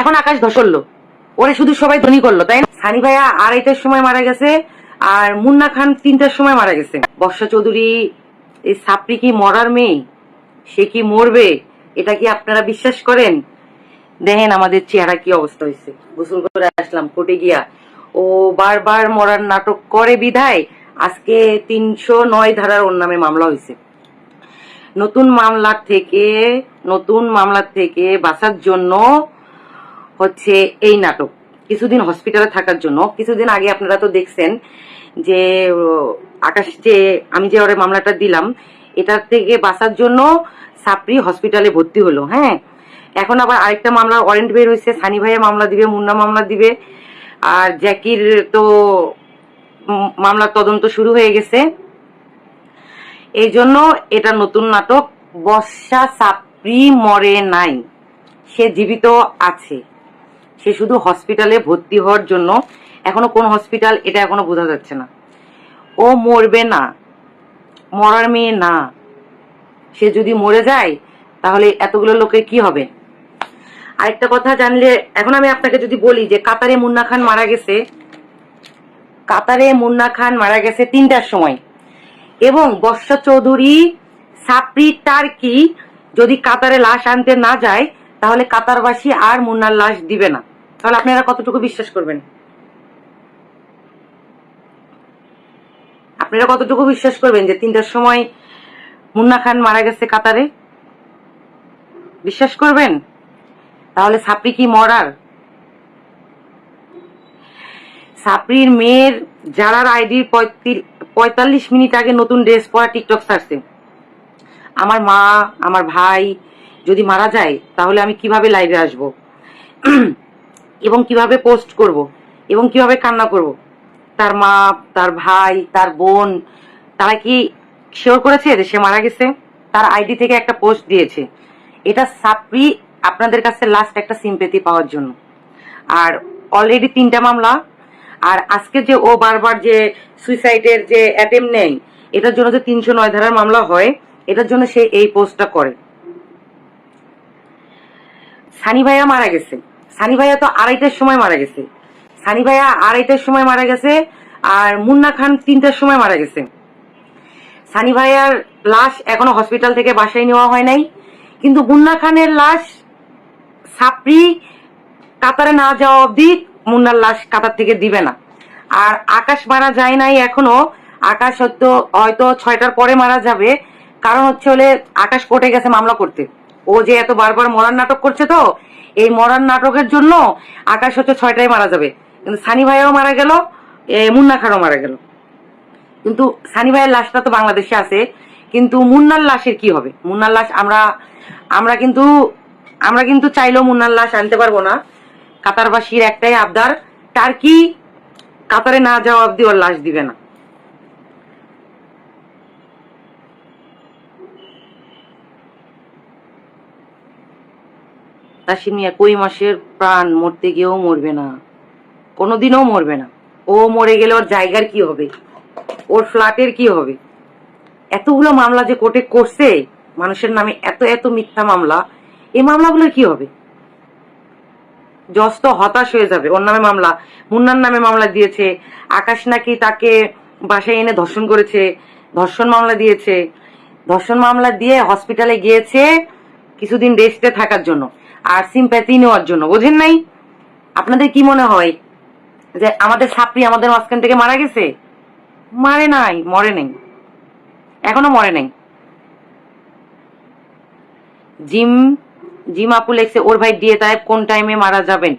এখন আকাশ ধসল্লো। ওরে শুধু সবাই ধনী করল, তাই না? সানি ভাইয়া আড়াইটার সময় মারা গেছে, আর মুন্না খান তিনটার সময় মারা গেছে। বর্ষা চৌধুরী, এই সাপড়ি কি মরার মেয়ে? সে কি মরবে? এটা কি আপনারা বিশ্বাস করেন? দেখেন আমাদের চেহারা কি অবস্থা হয়েছে। গোসল করে আসলাম, কোর্টে গিয়া। ও বারবার মরার নাটক করে বিধায়, আজকে তিনশো নয় ধারার ওর নামে মামলা হয়েছে। নতুন মামলার থেকে, নতুন মামলার থেকে বাঁচার জন্য হচ্ছে এই নাটক। কিছুদিন হসপিটালে থাকার জন্য। কিছুদিন আগে আপনারা তো দেখছেন যে আকাশ যে আমি যে ওর মামলাটা দিলাম এটার থেকে বাঁচার জন্য সাপড়ি হসপিটালে ভর্তি হলো হ্যাঁ? এখন আবার আরেকটা মামলার ওয়ারেন্ট বের হয়েছে, সানি ভাইয়া মামলা দিবে, মুন্না মামলা দিবে। আর জ্যাকির তো মামলার তদন্ত শুরু হয়ে গেছে। এই জন্য এটা নতুন নাটক। বর্ষা সাপড়ি মরে নাই। সে জীবিত আছে। সে শুধু হসপিটালে ভর্তি হওয়ার জন্য, এখনও কোন হসপিটাল এটা এখনও বোঝা যাচ্ছে না। ও মরবে না, মরার মেয়ে না। সে যদি মরে যায়, তাহলে এতগুলো লোকের কি হবে? আরেকটা কথা জানলে, এখন আমি আপনাকে যদি বলি যে কাতারে মুন্না খান মারা গেছে, কাতারে মুন্না খান মারা গেছে তিনটার সময়। এবং বর্ষা চৌধুরী সাপড়ি টার্কি যদি কাতারে লাশ আনতে না যায়, তাহলে কাতারবাসী আর মুন্নার লাশ দিবে না। তাহলে আপনারা কতটুকু বিশ্বাস করবেন? আপনারা কতটুকু বিশ্বাস করবেন যে তিনটার সময় মুন্না খান মারা গেছে কাতারে? বিশ্বাস করবেন? তাহলে সাপড়ি কি মরার? সাপড়ির মেয়ের যারার আইডির পঁয়তাল্লিশ মিনিট আগে নতুন ড্রেস পরা টিকটক ছাড়ছে আমার মা, আমার ভাই যদি মারা যায়, তাহলে আমি কীভাবে লাইভে আসব? এবং কীভাবে পোস্ট করব এবং কীভাবে কান্না করব। তার মা, তার ভাই, তার বোন, তারা কি শিওর করেছে যে সে মারা গেছে? তার আইডি থেকে একটা পোস্ট দিয়েছে। এটা সাপড়ি আপনাদের কাছে লাস্ট একটা সিম্পেথি পাওয়ার জন্য। আর অলরেডি তিনটা মামলা। আর আজকে যে ও বারবার যে সুইসাইডের যে অ্যাটেম নেই এটার জন্য যে তিনশো নয় ধারার মামলা হয়, এটার জন্য সে এই পোস্টটা করে। সানি ভাইয়া মারা গেছে। সানি ভাইয়া তো আড়াইটার সময় মারা গেছে। সানি ভাইয়া আড়াইটার সময় মারা গেছে আর মুন্না খান তিনটার সময় মারা গেছে। সানি ভাইয়ার লাশ এখনও হসপিটাল থেকে বাসায় নেওয়া হয় নাই। কিন্তু মুন্না খানের লাশ সাপড়ি কাতারে না যাওয়া অবধি মুন্নার লাশ কাতার থেকে দিবে না। আর আকাশ মারা যায় নাই এখনও। আকাশ হয়তো হয়তো ছয়টার পরে মারা যাবে। কারণ হচ্ছে হলে আকাশ কোর্টে গেছে মামলা করতে। ও যে এত বারবার মরার নাটক করছে তো এই মরার নাটকের জন্য আকাশ হচ্ছে ছয়টায় মারা যাবে। কিন্তু সানি ভাইও মারা গেল মুন্না খানও মারা গেল। কিন্তু সানি ভাইয়ের লাশটা তো বাংলাদেশে আছে, কিন্তু মুন্নার লাশের কি হবে? মুন্নার লাশ আমরা আমরা কিন্তু আমরা কিন্তু চাইলেও মুন্নার লাশ আনতে পারব না। কাতারবাসীর একটাই আবদার টার্কি কাতারে না যাওয়া অব্দি ওর লাশ দিবে না। তাসিম মিয়া কই মাসের প্রাণ মরতে গিয়েও মরবে না। কোনোদিনও মরবে না। ও মরে গেলে ওর জায়গার কি হবে? ওর ফ্ল্যাটের কি হবে? এতগুলো মামলা যে কোর্টে করছে, মানুষের নামে এত এত মিথ্যা মামলা, এই মামলাগুলোর কি হবে? জজ তো হতাশ হয়ে যাবে। ওর নামে মামলা, মুন্নার নামে মামলা দিয়েছে, আকাশ নাকি তাকে বাসায় এনে ধর্ষণ করেছে, ধর্ষণ মামলা দিয়েছে। ধর্ষণ মামলা দিয়ে হসপিটালে গিয়েছে, কিছুদিন রেস্টে থাকার জন্য। আর সিম্প্যাথি নেওয়ার জন্য, বোঝেন নাই? আপনাদের কি মনে হয় যে আমাদের সাপড়ি আমাদের মাঝখান থেকে মারা গেছে? মারে নাই, মরে নাই, এখনও মরে নাই। জিম জিম আপু লেখছে, ওর ভাই দিয়ে তাই কোন টাইমে মারা যাবেন?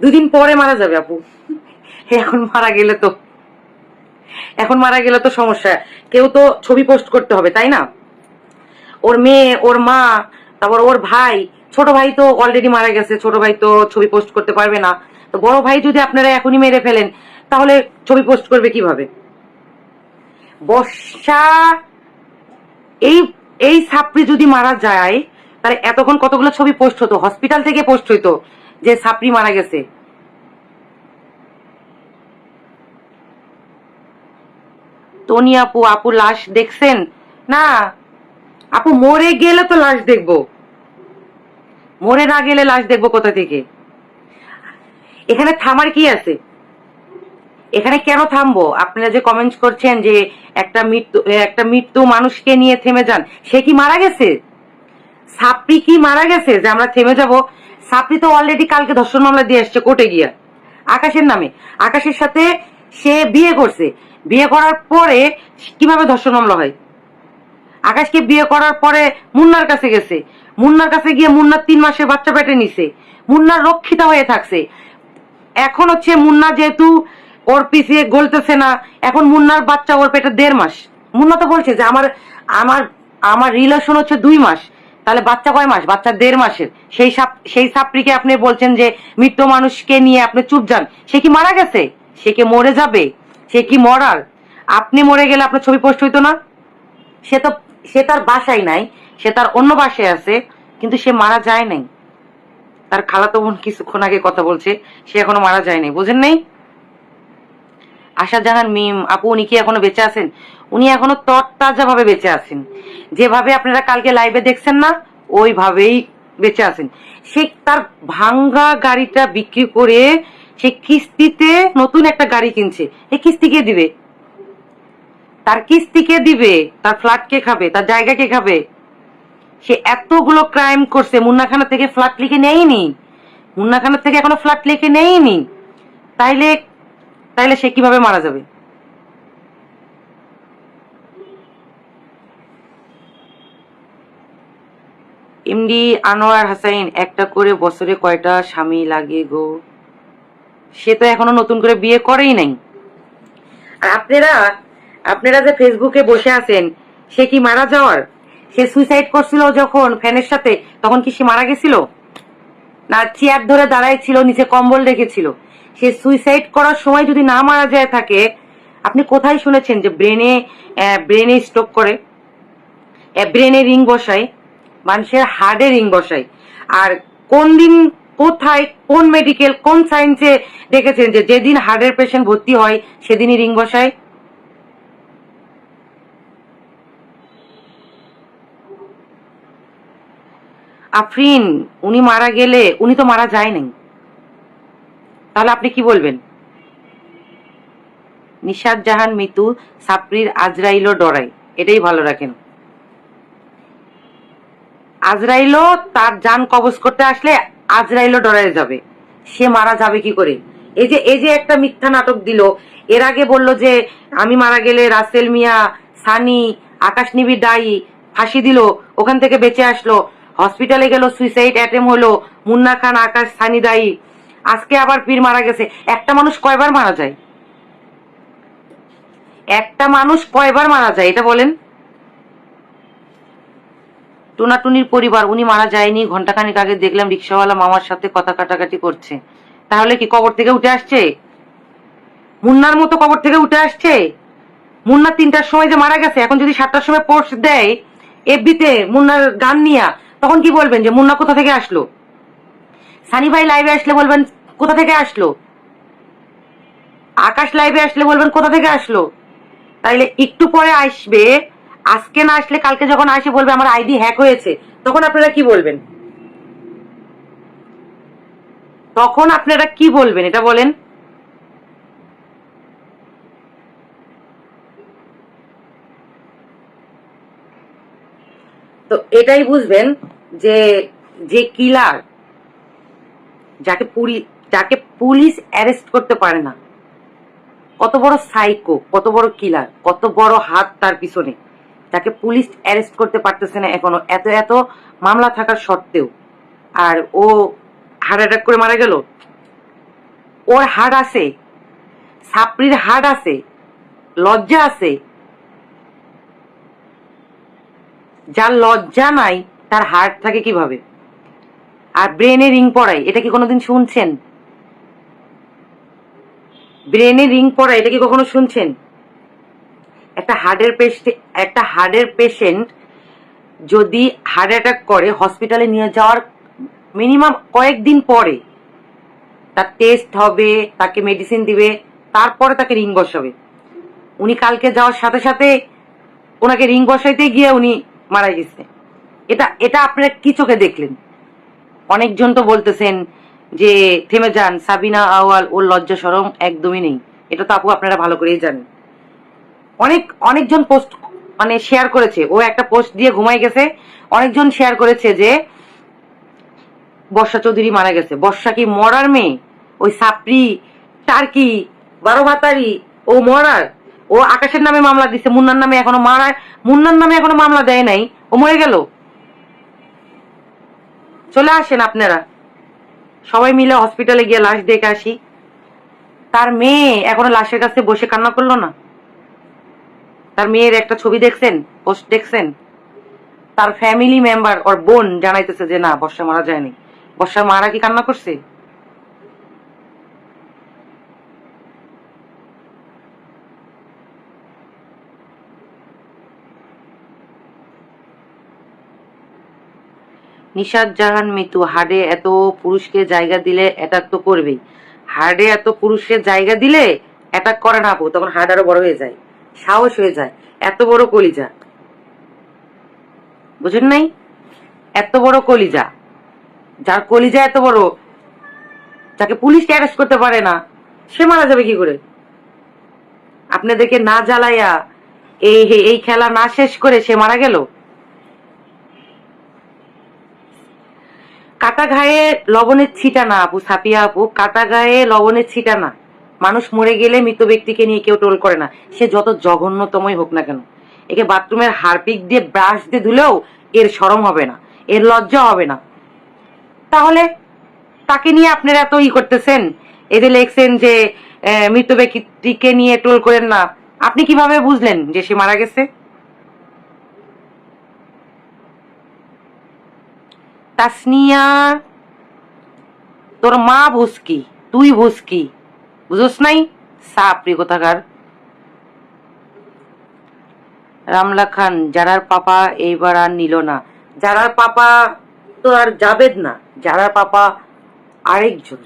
দুদিন পরে মারা যাবে আপু। এখন মারা গেলে তো, এখন মারা গেলে তো সমস্যা। কেউ তো ছবি পোস্ট করতে হবে, তাই না? ওর মেয়ে, ওর মা, তারপর ওর ভাই ছোট ভাই তো অলরেডি মারা গেছে, ছোট ভাই তো ছবি পোস্ট করতে পারবে না। তো বড় ভাই যদি আপনারা এখনই মেরে ফেলেন, তাহলে ছবি পোস্ট করবে কীভাবে? বর্ষা, এই এই সাপড়ি যদি মারা যায়, তাহলে এতক্ষণ কতগুলো ছবি পোস্ট হতো? হসপিটাল থেকে পোস্ট হইতো যে সাপড়ি মারা গেছে। টনি আপু আপু লাশ দেখছেন? না। আপু মরে গেলে তো লাশ দেখব। মরে না গেলে লাশ দেখব কোথা থেকে? এখানে থামার কি আছে? এখানে কেন থামবো? আপনারা যে কমেন্ট করছেন যে একটা মৃত্যু একটা মৃত্যু মানুষকে নিয়ে থেমে যান, সে কি মারা গেছে? সাপড়ি কি মারা গেছে যে আমরা থেমে যাব? সাপড়ি তো অলরেডি কালকে ধর্ষণ মামলা দিয়ে আসছে কোর্টে গিয়া। আকাশের নামে। আকাশের সাথে সে বিয়ে করছে। বিয়ে করার পরে কীভাবে ধর্ষণ মামলা হয়? আকাশকে বিয়ে করার পরে মুন্নার কাছে গেছে। মুন্নার কাছে গিয়ে মুন্নার তিন মাসের বাচ্চা পেটে নিছে। মুন্নার রক্ষিতা হয়ে থাকছে। এখন হচ্ছে মুন্না যেহেতু ওর পিছিয়ে গলতেছে না, এখন মুন্নার বাচ্চা ওর পেটে দেড় মাস। মুন্না তো বলছে যে আমার আমার আমার রিলেশন হচ্ছে দুই মাস। তাহলে বাচ্চা কয় মাস? বাচ্চা দেড় মাসের। সেই সাপ, সেই সাপড়িকে আপনি বলছেন যে মৃত মানুষকে নিয়ে আপনি চুপ যান। সে কি মারা গেছে? সে কি মরে যাবে? সে কি মরার? আপনি মরে গেলে আপনার ছবি পোস্ট হইতো না? সে তো সে তার বাসায় নাই, সে তার অন্য বাসায় আছে, কিন্তু সে মারা যায় নাই। তার খালাতো বোন কিছুক্ষণ আগে কথা বলছে, সে এখনও মারা যায় নাই, বুঝেন নাই? আশা জাহান মিম, আপু, উনি কি এখনও বেঁচে আছেন? উনি এখনও তরতাজা ভাবে বেঁচে আছেন। যেভাবে আপনারা কালকে লাইভে দেখছেন না, ওইভাবেই বেঁচে আছেন। সে তার ভাঙ্গা গাড়িটা বিক্রি করে সে কিস্তিতে নতুন একটা গাড়ি কিনছে। এই কিস্তি কে দিবে? তার কিস্তি কে দিবে? তার ফ্ল্যাট কে খাবে? তার জায়গা কে খাবে? সে এতগুলো ক্রাইম করছে। মুন্নাখানা থেকে ফ্ল্যাট লিখে নেয়নি। মুন্নাখানা থেকে এখনও ফ্ল্যাট লিখে নেয়নি। তাইলে তাইলে সে কীভাবে মারা যাবে? এমডি আনোয়ার হাসাইন, একটা করে বছরে কয়টা স্বামী লাগে গো? সে তো এখনও নতুন করে বিয়ে করেই নাই। আপনারা আপনারা যে ফেসবুকে বসে আছেন, সে কি মারা যাওয়ার? সে সুইসাইড করছিল যখন ফ্যানের সাথে, তখন কি সে মারা গেছিল? না, চেয়ার ধরে দাঁড়ায় ছিল নিচে কম্বল রেখেছিল। সে সুইসাইড করার সময় যদি না মারা যায় থাকে, আপনি কোথায় শুনেছেন যে ব্রেনে ব্রেনে স্ট্রোক করে? ব্রেনে রিং বসায়, মানুষের হার্টে রিং বসায়। আর কোন দিন কোথায়, কোন মেডিকেল কোন সায়েন্সে দেখেছেন যে যেদিন হার্টের পেশেন্ট ভর্তি হয়, সেদিনই রিং বসায়? আফরিন, উনি মারা গেলে, উনি তো মারা যায় নাই। তাহলে আপনি কি বলবেন? নিশাদ জাহান, মিতু সাপরির আজরাইলও ডরাই এটাই ভালো রাখেন। আজরাইলও তার যান কবজ করতে আসলে আজরাইলও ডরাই যাবে। সে মারা যাবে কি করে? এই যে এই যে একটা মিথ্যা নাটক দিল, এর আগে বলল যে, আমি মারা গেলে রাসেল মিয়া, সানি, আকাশ নিবি দায়ী ফাঁসি দিল, ওখান থেকে বেঁচে আসলো। হসপিটালে গেল সুইসাইড অ্যাটেম হলো, মুন্না খান, আকাশ সানি দায়ী। আজকে আবার পীর মারা গেছে। একটা মানুষ কয়বার মারা যায়? একটা মানুষ কয়বার মারা যায়, এটা বলেন। টুনাটুনির পরিবার, উনি মারা যায়নি ঘন্টাখানিক আগে দেখলাম রিক্সাওয়ালা মামার সাথে কথা কাটাকাটি করছে। তাহলে কি কবর থেকে উঠে আসছে? মুন্নার মতো কবর থেকে উঠে আসছে? মুন্না তিনটার সময় যে মারা গেছে, এখন যদি সাতটার সময় পোস্ট দেয়, এফবিতে মুন্নার গান নিয়া তখন কি বলবেন যে মুন্না কোথা থেকে আসলো? সানি ভাই লাইভে আসলে বলবেন, কোথা থেকে আসলো? আকাশ লাইভে আসলে বলবেন, কোথা থেকে আসলো? তাইলে একটু পরে আসবে, আজকে না আসলে কালকে যখন আসে বলবে, আমার আইডি হ্যাক হয়েছে। তখন আপনারা কি বলবেন? তখন আপনারা কি বলবেন? এটা বলেন। তো এটাই বুঝবেন যে যে কিলার যাকে পুলি, যাকে পুলিশ অ্যারেস্ট করতে পারে না, কত বড় সাইকো কত বড় কিলার, কত বড় হাত তার পিছনে, যাকে পুলিশ অ্যারেস্ট করতে পারতেছে না এখনও, এত এত মামলা থাকার সত্ত্বেও। আর ও হার্ট অ্যাটাক করে মারা গেল, ওর হার্ট আছে, সাপড়ির হার্ট আছে, লজ্জা আছে যার লজ্জা নাই, তার হার্ট থাকে কীভাবে? আর ব্রেনে রিং পড়ায়, এটা কি কোনোদিন শুনছেন? ব্রেনে রিং পড়া এটা কি কখনো শুনছেন? একটা হার্টের পেশেন্ট একটা হার্টের পেশেন্ট যদি হার্ট অ্যাটাক করে হসপিটালে নিয়ে যাওয়ার মিনিমাম কয়েকদিন পরে, তার টেস্ট হবে, তাকে মেডিসিন দিবে, তারপরে তাকে রিং বসাবে। উনি কালকে যাওয়ার সাথে সাথে ওনাকে রিং বসাইতে গিয়ে উনি মারা গেছে। এটা এটা আপনারা কি চোখে দেখলেন? অনেকজন তো বলতেছেন যে, থেমে যান, সাবিনা আওয়াল ওর লজ্জা সরম একদমই নেই। এটা তো আপু আপনারা ভালো করেই জানেন। অনেক, অনেকজন পোস্ট মানে শেয়ার করেছে। ও একটা পোস্ট দিয়ে ঘুমাই গেছে। অনেকজন শেয়ার করেছে যে, বর্ষা চৌধুরী মারা গেছে। বর্ষা কি মরার মেয়ে? ওই সাপড়ি, টার্কি, বারো ভাতারি ও মরার? ও আকাশের নামে মামলা দিছে, মুন্নার নামে এখনও মারা, মুন্নার নামে এখনও মামলা দেয় নাই। ও মরে গেল। চলে আসেন আপনারা। সবাই মিলে হসপিটালে গিয়ে লাশ দেখে আসি। তার মেয়ে এখনও লাশের কাছে বসে কান্না করল না। তার মেয়ের একটা ছবি দেখছেন? পোস্ট দেখছেন? তার ফ্যামিলি মেম্বার ওর বোন জানাইতেছে যে, না, বর্ষা মারা যায়নি। বর্ষা মারা কি কান্না করছে? নিশাদ জাহান মিতু, হাড়ে এত পুরুষকে জায়গা দিলে অ্যাটাক তো করবেই। হাড়ে এত পুরুষকে জায়গা দিলে অ্যাটাক করে না আপু, তখন হাড় আরও বড় হয়ে যায়, সাহস হয়ে যায়, এত বড় কলিজা। বুঝেন নাই? এত বড় কলিজা। যার কলিজা এত বড়, যাকে পুলিশ অ্যারেস্ট করতে পারে না, সে মারা যাবে কি করে? আপনাদেরকে না জ্বালাইয়া এই এই খেলা না শেষ করে সে মারা গেল? কাটা গায়ে লবণের ছিটা না আপু সাপিয়া আপু কাটা গায়ে লবণের ছিটা না। মানুষ মরে গেলে মৃত ব্যক্তিকে নিয়ে কেউ টোল করে না। সে যত জঘন্যতমই হোক না কেন। একে বাথরুমের হারপিক দিয়ে ব্রাশ দিয়ে ধুলেও এর সরম হবে না, এর লজ্জা হবে না। তাহলে তাকে নিয়ে আপনারা এত ই করতেছেন? এদের লেখছেন যে মৃত ব্যক্তিকে নিয়ে টোল করেন না। আপনি কীভাবে বুঝলেন যে সে মারা গেছে? তাসনিয়া, তোর মা ভুসকি, তুই ভুসকি, বুঝোস নাই? সাপরি কোথাকার। রামলা খান, যারার পাপা এইবার আর নিল না। যারার পাপা তো আর জাবেদ না, যারার পাপা আরেকজন।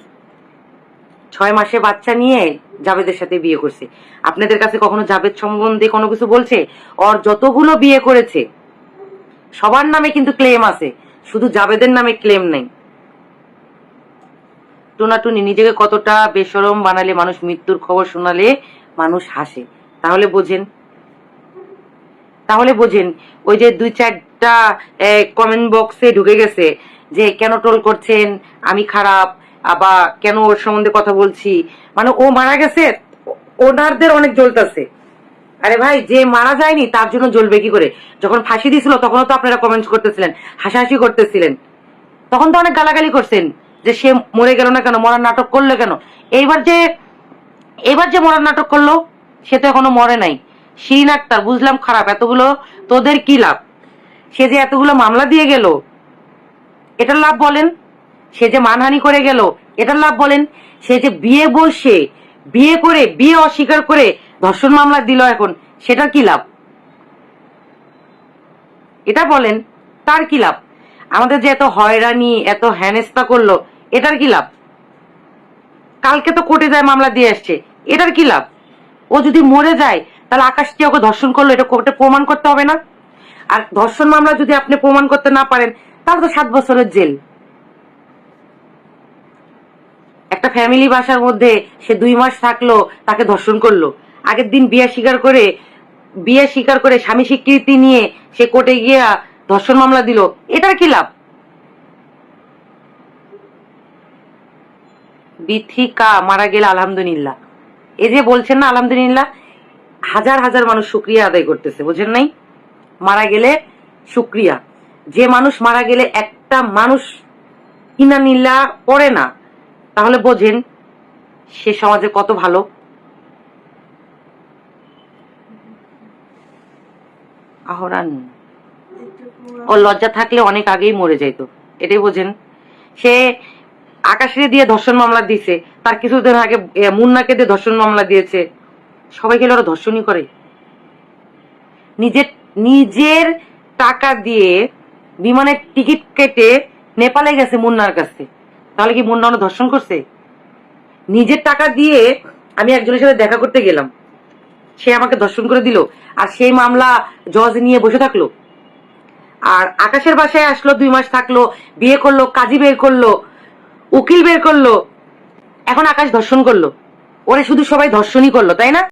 ছয় মাসে বাচ্চা নিয়ে জাবেদের সাথে বিয়ে করছে। আপনাদের কাছে কখনো জাবেদ সম্বন্ধে কোনো কিছু বলছে? ওর যতগুলো বিয়ে করেছে, সবার নামে কিন্তু ক্লেম আছে। শুধু জাবেদের নামে ক্লেম নেই। টুনাটুনি নিজেকে কতটা বেসরম বানালে মানুষ মৃত্যুর খবর শোনালে মানুষ হাসে। তাহলে বোঝেন। তাহলে বোঝেন, ওই যে দুই চারটা কমেন্ট বক্সে ঢুকে গেছে যে কেন ট্রোল করছেন, আমি খারাপ আবার কেন ওর সম্বন্ধে কথা বলছি? মানে ও মারা গেছে, ওনারদের অনেক জ্বলতেছে আরে ভাই, যে মারা যায়নি, তার জন্য জ্বলবে কি করে? যখন ফাঁসি দিয়েছিল তখনও তো আপনারা কমেন্ট করতেছিলেন, হাসাহাসি করতেছিলেন। তখন তো অনেক গালাগালি করছেন যে সে মরে গেল না কেন, মরার নাটক করল কেন? এইবার যে এবার যে মরার নাটক করল, সে তো এখনও মরে নাই। শিরিন আক্তার, বুঝলাম খারাপ, এতগুলো তোদের কি লাভ? সে যে এতগুলো মামলা দিয়ে গেল, এটার লাভ বলেন? সে যে মানহানি করে গেল, এটার লাভ বলেন? সে যে বিয়ে বসে, বিয়ে করে, বিয়ে অস্বীকার করে ধর্ষণ মামলা দিল এখন, সেটার কি লাভ? এটা বলেন, তার কি লাভ? আমাদের যে এত হয়রানি, এত হেনস্তা করল, এটার কি লাভ? কালকে তো কোর্টে যায় মামলা দিয়ে আসছে, এটার কি লাভ? ও যদি মরে যায়, তাহলে আকাশ কি ওকে ধর্ষণ করল, এটা কোর্টে প্রমাণ করতে হবে না? আর ধর্ষণ মামলা যদি আপনি প্রমাণ করতে না পারেন, তাহলে তো সাত বছরের জেল। একটা ফ্যামিলি বাসার মধ্যে সে দুই মাস থাকল, তাকে ধর্ষণ করল। আগের দিন বিয়া স্বীকার করে, বিয়া স্বীকার করে স্বামী স্বীকৃতি নিয়ে সে কোর্টে গিয়া ধর্ষণ মামলা দিল, এটার কি লাভ? বিথিকা মারা গেলে, আলহামদুলিল্লাহ। এই যে বলছেন না, আলহামদুলিল্লাহ, হাজার হাজার মানুষ শুক্রিয়া আদায় করতেছে, বুঝেন নাই? মারা গেলে শুক্রিয়া। যে মানুষ মারা গেলে একটা মানুষ ইনানিল্লা পড়ে না, তাহলে বোঝেন সে সমাজে কত ভালো। আহরান। ওর লজ্জা থাকলে অনেক আগেই মরে যাইত। এটাই বোঝেন। সে আকাশে দিয়ে ধর্ষণ মামলা দিয়েছে তার কিছুদিন আগে মুন্নাকে দিয়ে ধর্ষণ মামলা দিয়েছে। সবাই গেলে ওরা ধর্ষণই করে। নিজের নিজের টাকা দিয়ে বিমানের টিকিট কেটে নেপালে গেছে মুন্নার কাছে। তাহলে কি মুন্না ধর্ষণ করছে? নিজের টাকা দিয়ে আমি একজনের সাথে দেখা করতে গেলাম। সে আমাকে দর্শন করে দিল, আর সেই মামলা জজ নিয়ে বসে থাকল। আর আকাশের বাসায় আসলো, দুই মাস থাকল, বিয়ে করল, কাজী বের করল, উকিল বের করল। এখন আকাশ ধর্ষণ করল। ওরে শুধু সবাই ধর্ষণই করল, তাই না?